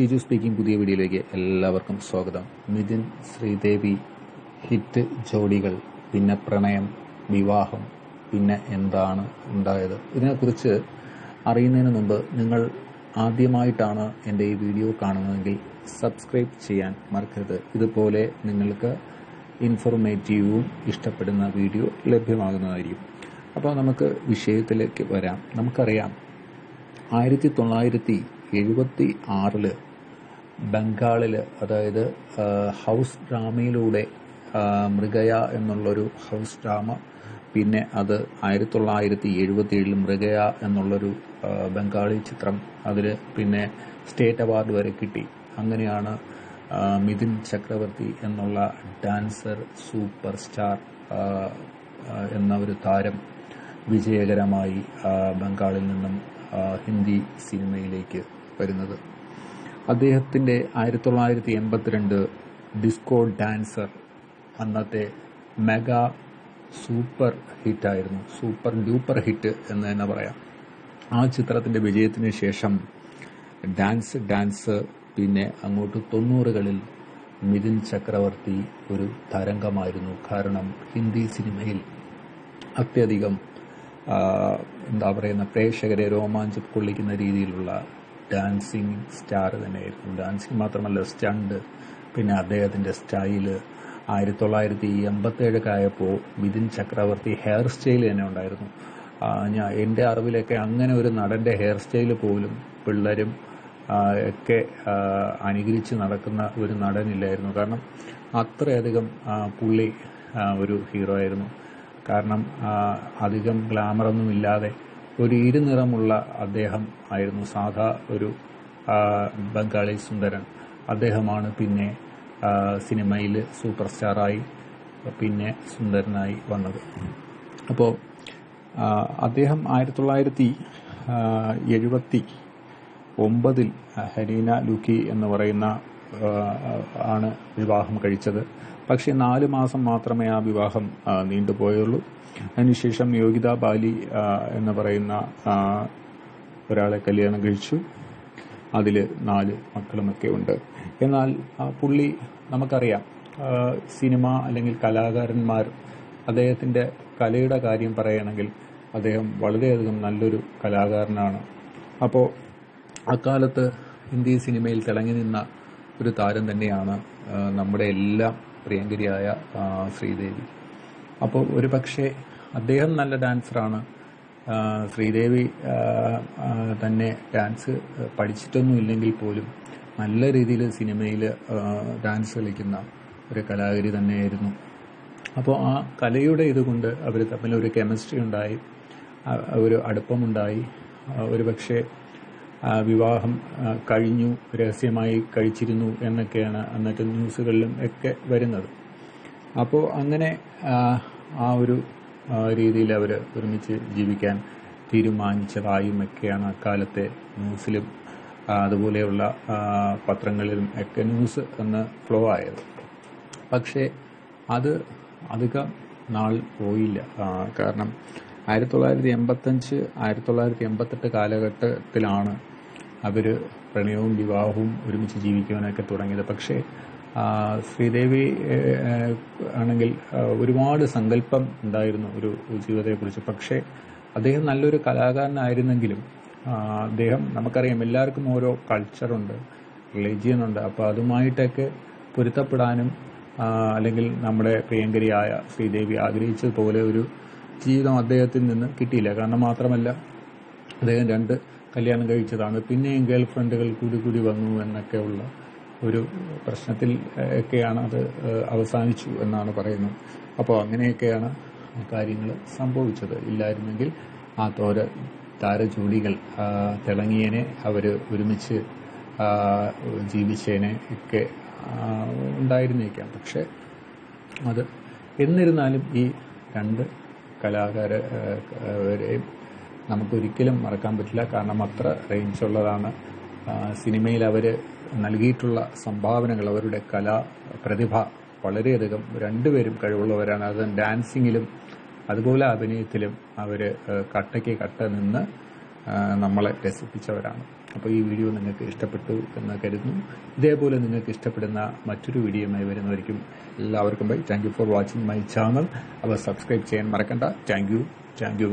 Siju speaking പുതിയ വീഡിയോയിലേക്ക് എല്ലാവർക്കും സ്വാഗതം. മിഥുൻ ശ്രീദേവി ഹിറ്റ് ജോഡികൾ പിന്നെ പ്രണയം വിവാഹം പിന്നെ എന്താണ് ഉണ്ടായത്? ഇതിനെക്കുറിച്ച് അറിയുന്നതിന് മുമ്പ് നിങ്ങൾ ആദ്യമായിട്ടാണ് എന്റെ ഈ വീഡിയോ കാണുന്നതെങ്കിൽ സബ്സ്ക്രൈബ് ചെയ്യാൻ മറക്കരുത്. ഇതുപോലെ നിങ്ങൾക്ക് ഇൻഫോർമേറ്റീവും ഇഷ്ടപ്പെടുന്ന വീഡിയോ ലഭ്യമാകുന്നതായിരിക്കും. അപ്പോൾ നമുക്ക് വിഷയത്തിലേക്ക് വരാം. നമുക്കറിയാം ആയിരത്തി തൊള്ളായിരത്തി എഴുപത്തി ആറിൽ ബംഗാളിൽ അതായത് ഹൗസ് ഡ്രാമയിലൂടെ മൃഗയ എന്നുള്ളൊരു ഹൗസ് ഡ്രാമ പിന്നെ അത് ആയിരത്തി തൊള്ളായിരത്തി എഴുപത്തി ഏഴിൽ മൃഗയ എന്നുള്ളൊരു ബംഗാളി ചിത്രം അതിൽ പിന്നെ സ്റ്റേറ്റ് അവാർഡ് വരെ കിട്ടി. അങ്ങനെയാണ് മിഥുൻ ചക്രവർത്തി എന്നുള്ള ഡാൻസർ സൂപ്പർ സ്റ്റാർ എന്ന ഒരു താരം വിജയകരമായി ബംഗാളിൽ നിന്നും ഹിന്ദി സിനിമയിലേക്ക് വരുന്നത്. അദ്ദേഹത്തിന്റെ ആയിരത്തി തൊള്ളായിരത്തി എൺപത്തിരണ്ട് ഡിസ്കോ ഡാൻസർ അന്നത്തെ മെഗാ സൂപ്പർ ഹിറ്റായിരുന്നു സൂപ്പർ ഡ്യൂപ്പർ ഹിറ്റ് എന്ന് തന്നെ പറയാം. ആ ചിത്രത്തിന്റെ വിജയത്തിന് ശേഷം ഡാൻസ് ഡാൻസ് പിന്നെ അങ്ങോട്ട് തൊണ്ണൂറുകളിൽ മിഥുൻ ചക്രവർത്തി ഒരു തരംഗമായിരുന്നു. കാരണം ഹിന്ദി സിനിമയിൽ അത്യധികം എന്താ പറയുന്ന പ്രേക്ഷകരെ രോമാഞ്ചം കൊള്ളിക്കുന്ന രീതിയിലുള്ള ഡാൻസിങ് സ്റ്റാർ തന്നെയായിരുന്നു ഡാൻസിങ് മാത്രമല്ല സ്റ്റണ്ട്. പിന്നെ അദ്ദേഹത്തിന്റെ സ്റ്റൈൽ ആയിരത്തി തൊള്ളായിരത്തി എൺപത്തേഴൊക്കെ ആയപ്പോൾ മിഥുൻ ചക്രവർത്തി ഹെയർ സ്റ്റൈൽ തന്നെ ഉണ്ടായിരുന്നു. ഞാൻ എന്റെ അറിവിലൊക്കെ അങ്ങനെ ഒരു നടന്റെ ഹെയർ സ്റ്റൈൽ പോലും പിള്ളേരും ഒക്കെ അനുകരിച്ച് നടക്കുന്ന ഒരു നടനില്ലായിരുന്നു. കാരണം അത്രയധികം പുള്ളി ഒരു ഹീറോ ആയിരുന്നു. കാരണം അധികം ഗ്ലാമറൊന്നും ഇല്ലാതെ ഒരു ഇരുനിറമുള്ള അദ്ദേഹം ആയിരുന്നു. സാധാ ഒരു ബംഗാളി സുന്ദരൻ. അദ്ദേഹമാണ് പിന്നെ സിനിമയിൽ സൂപ്പർ സ്റ്റാറായി പിന്നെ സുന്ദരനായി വന്നത്. അപ്പോൾ അദ്ദേഹം ആയിരത്തി തൊള്ളായിരത്തി എഴുപത്തി ഒമ്പതിൽ ഹരീന ലുക്കി എന്ന് പറയുന്ന ആണ് വിവാഹം കഴിച്ചത്. പക്ഷേ നാല് മാസം മാത്രമേ ആ വിവാഹം നീണ്ടുപോയുള്ളൂ. അതിനുശേഷം യോഗിത ബാലി എന്ന് പറയുന്ന ഒരാളെ കല്യാണം കഴിച്ചു. അതിൽ നാല് മക്കളുമൊക്കെ ഉണ്ട്. എന്നാൽ ആ പുള്ളി നമുക്കറിയാം സിനിമ അല്ലെങ്കിൽ കലാകാരന്മാർ അദ്ദേഹത്തിന്റെ കലയുടെ കാര്യം പറയുകയാണെങ്കിൽ അദ്ദേഹം വളരെയധികം നല്ലൊരു കലാകാരനാണ്. അപ്പോൾ അക്കാലത്ത് ഹിന്ദി സിനിമയിൽ തിളങ്ങി നിന്ന ഒരു താരം തന്നെയാണ് നമ്മുടെ എല്ലാം പ്രിയങ്കരിയായ ശ്രീദേവി. അപ്പോൾ ഒരു പക്ഷേ അദ്ദേഹം നല്ല ഡാൻസറാണ്. ശ്രീദേവി തന്നെ ഡാൻസ് പഠിച്ചിട്ടൊന്നും ഇല്ലെങ്കിൽ പോലും നല്ല രീതിയിൽ സിനിമയിൽ ഡാൻസ് കളിക്കുന്ന ഒരു കലാകാരി തന്നെയായിരുന്നു. അപ്പോൾ ആ കലയുടെ ഇതുകൊണ്ട് അവർ തമ്മിൽ ഒരു കെമിസ്ട്രി ഉണ്ടായി ഒരു അടുപ്പമുണ്ടായി. ഒരു പക്ഷേ വിവാഹം കഴിഞ്ഞു രഹസ്യമായി കഴിച്ചിരുന്നു എന്നൊക്കെയാണ് അന്നത്തെ ന്യൂസുകളിലും ഒക്കെ വരുന്നത്. അപ്പോൾ അങ്ങനെ ആ, ഒരു രീതിയിൽ അവർ ഒരുമിച്ച് ജീവിക്കാൻ തീരുമാനിച്ചതായും ഒക്കെയാണ് അക്കാലത്തെ ന്യൂസിലും അതുപോലെയുള്ള പത്രങ്ങളിലും ഒക്കെ ന്യൂസ് എന്ന് ഫ്ലോ ആയത്. പക്ഷേ അത് അധികം നാൾ പോയില്ല. കാരണം ആയിരത്തി തൊള്ളായിരത്തി എൺപത്തഞ്ച് ആയിരത്തി തൊള്ളായിരത്തി എൺപത്തെട്ട് കാലഘട്ടത്തിലാണ് അവർ പ്രണയവും വിവാഹവും ഒരുമിച്ച് ജീവിക്കുവാനൊക്കെ തുടങ്ങിയത്. പക്ഷേ ശ്രീദേവി ആണെങ്കിൽ ഒരുപാട് സങ്കല്പം ഉണ്ടായിരുന്നു ഒരു ജീവിതത്തെക്കുറിച്ച്. പക്ഷേ അദ്ദേഹം നല്ലൊരു കലാകാരനായിരുന്നെങ്കിലും അദ്ദേഹം നമുക്കറിയാം എല്ലാവർക്കും ഓരോ കൾച്ചറുണ്ട് റിലീജിയൻ ഉണ്ട് അപ്പോൾ അതുമായിട്ടൊക്കെ പൊരുത്തപ്പെടാനും അല്ലെങ്കിൽ നമ്മുടെ പ്രിയങ്കരിയായ ശ്രീദേവി ആഗ്രഹിച്ചതുപോലെ ഒരു ജീവിതം അദ്ദേഹത്തിൽ നിന്ന് കിട്ടിയില്ല. കാരണം മാത്രമല്ല അദ്ദേഹം രണ്ട് കല്യാണം കഴിച്ചതാണ്. പിന്നെയും ഗേൾ ഫ്രണ്ടുകൾ കൂടി കൂടി വന്നു എന്നൊക്കെയുള്ള ഒരു പ്രശ്നത്തിൽ ഒക്കെയാണ് അത് അവസാനിച്ചു എന്നാണ് പറയുന്നത്. അപ്പോൾ അങ്ങനെയൊക്കെയാണ് കാര്യങ്ങൾ സംഭവിച്ചത്. ഇല്ലായിരുന്നെങ്കിൽ ആ തോര താരജോലികൾ തിളങ്ങിയനെ അവർ ഒരുമിച്ച് ജീവിച്ചേനെ ഒക്കെ ഉണ്ടായിരുന്നേക്കാം. പക്ഷെ അത് എന്നിരുന്നാലും ഈ രണ്ട് കലാകാരവരെയും നമുക്കൊരിക്കലും മറക്കാൻ പറ്റില്ല. കാരണം അത്ര റേഞ്ച് ഉള്ളതാണ്. സിനിമയിൽ അവർ നൽകിയിട്ടുള്ള സംഭാവനകൾ അവരുടെ കലാ പ്രതിഭ വളരെയധികം രണ്ടുപേരും കഴിവുള്ളവരാണ്. അത് ഡാൻസിങ്ങിലും അതുപോലെ അഭിനയത്തിലും അവർ കട്ടയ്ക്ക് കട്ട നിന്ന് നമ്മളെ രസിപ്പിച്ചവരാണ്. അപ്പോൾ ഈ വീഡിയോ നിങ്ങൾക്ക് ഇഷ്ടപ്പെട്ടു എന്ന് കരുതുന്നു. ഇതേപോലെ നിങ്ങൾക്ക് ഇഷ്ടപ്പെടുന്ന മറ്റൊരു വീഡിയോയുമായി വരുന്നവർക്കും എല്ലാവർക്കും bye thank for watching my channel അപ്പോൾ സബ്സ്ക്രൈബ് ചെയ്യാൻ മറക്കണ്ട. Thank you thank you